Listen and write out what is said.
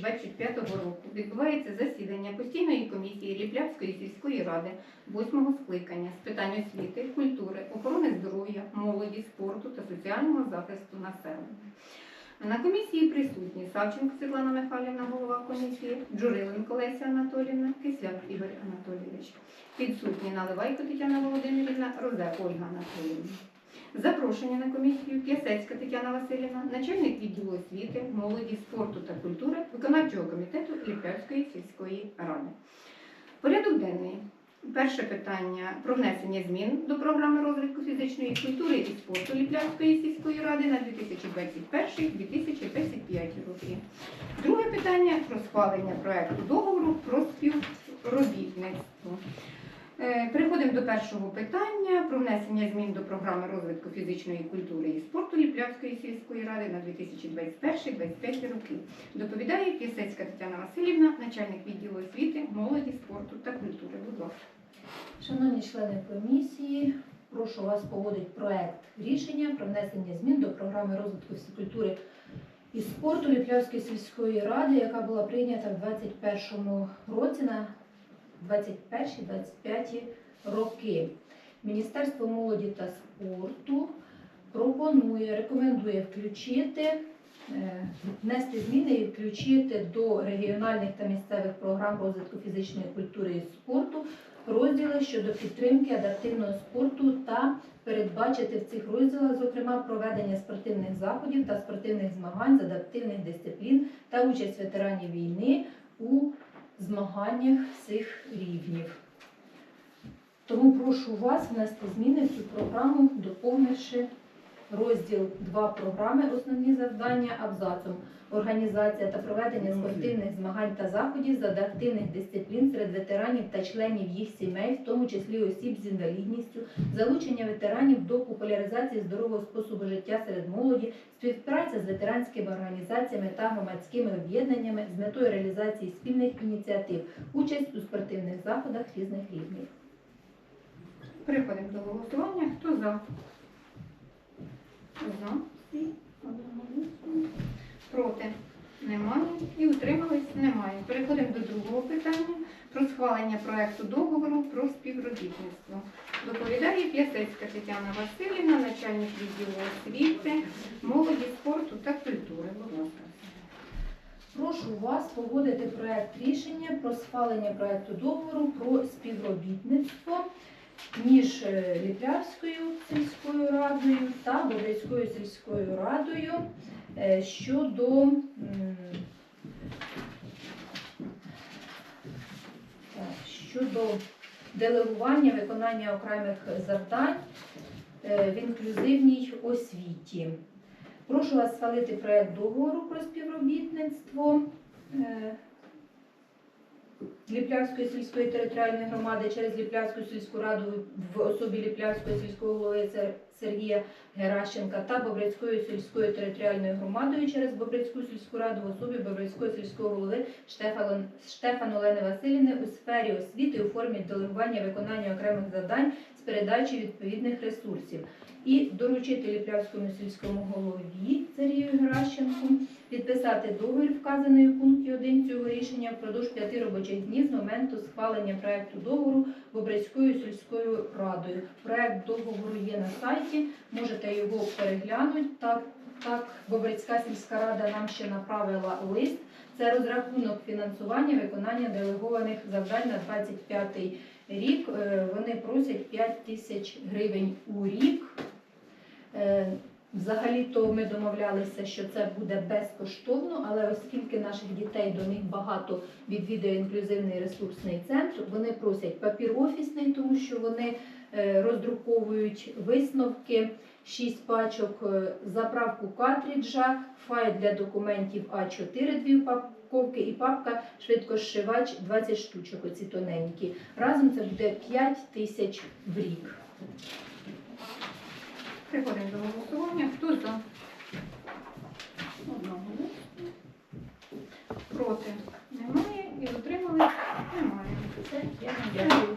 2025 року відбувається засідання постійної комісії Ліплявської сільської ради восьмого скликання з питань освіти, культури, охорони здоров'я, молоді, спорту та соціального захисту населення. На комісії присутні Савченко Світлана Михайлівна, голова комісії, Джуриленко Леся Анатолівна, Кисляк Ігор Анатолійович. Підсутні Наливайко Тетяна Володимирівна, Роза Ольга Анатоліївна. Запрошення на комісію П'ясецька Тетяна Васильівна, начальник відділу освіти, молоді, спорту та культури виконавчого комітету Ліп'явської сільської ради. Порядок денний. Перше питання про внесення змін до програми розвитку фізичної культури і спорту Ліплявської сільської ради на 2021-2025 роки. Друге питання про схвалення проекту договору про співробітництво. Е, Переходимо до першого питання про внесення змін до програми розвитку фізичної культури і спорту Ліплявської сільської ради на 2021-2025 роки. Доповідає П'ясецька Тетяна Васильівна, начальник відділу освіти, молоді, спорту та культури. Будь ласка. Шановні члени комісії, прошу вас погодити проект рішення про внесення змін до програми розвитку фізкультури і спорту Ліплявської сільської ради, яка була прийнята в 2021 році на 21-25 роки. Міністерство молоді та спорту пропонує, рекомендує включити, е, внести зміни і включити до регіональних та місцевих програм розвитку фізичної культури і спорту розділи щодо підтримки адаптивного спорту та передбачити в цих розділах, зокрема, проведення спортивних заходів та спортивних змагань з адаптивних дисциплін та участь ветеранів війни у змаганнях цих рівнів. Тому прошу вас внести зміни в цю програму, доповнивши розділ 2 програми Основні завдання абзацом організація та проведення спортивних змагань та заходів з адаптивних дисциплін серед ветеранів та членів їх сімей, в тому числі осіб з інвалідністю, залучення ветеранів до популяризації здорового способу життя серед молоді, співпраця з ветеранськими організаціями та громадськими об'єднаннями з метою реалізації спільних ініціатив, участь у спортивних заходах різних рівнів. Переходимо до голосування. Хто за? За. Всі. Проти? Немає. І утримались? Немає. Переходимо до другого питання про схвалення проекту договору про співробітництво. Доповідає П'ясецька Тетяна Васильівна, начальник відділу освіти, молоді, спорту та культури. Будь ласка. Прошу вас погодити проект рішення про схвалення проекту договору про співробітництво між е, Ліплявською сільською радою та Бобрицькою сільською радою е, щодо щодо делегування виконання окремих завдань е, в інклюзивній освіті. Прошу вас схвалити проект договору про співробітництво Ліплявської сільської територіальної громади через Ліплянську сільську раду в особі Ліплянської сільського голови Сергія Геращенка та Бобрицькою сільською територіальною громадою через Бобрицьку сільську раду в особі Бобрицького сільського голови Штефан, Штефан Олени Васильівни у сфері освіти у формі делегування виконання окремих завдань з передачі відповідних ресурсів. І доручити Ліплявському сільському голові Сергію Геращенку підписати договір, вказаний у пункті 1 цього рішення впродовж п'яти робочих днів з моменту схвалення проекту договору Бобрицькою сільською радою. Проект договору є на сайті, можете його переглянути. Так, так Бобрицька сільська рада нам ще направила лист. Це розрахунок фінансування виконання делегованих завдань на 25 рік. Е, Вони просять 5 тисяч гривень у рік. Взагалі-то ми домовлялися, що це буде безкоштовно, але оскільки наших дітей до них багато відвідує інклюзивний ресурсний центр, вони просять папір офісний, тому що вони е, роздруковують висновки, 6 пачок, е, заправку картриджа, файл для документів А4, дві упаковки і папка швидкошивач 20 штучок, оці тоненькі. Разом це буде 5 тисяч в рік. Приходимо до голосування. Хто за? Одного. Проти немає і отримали немає. Це я не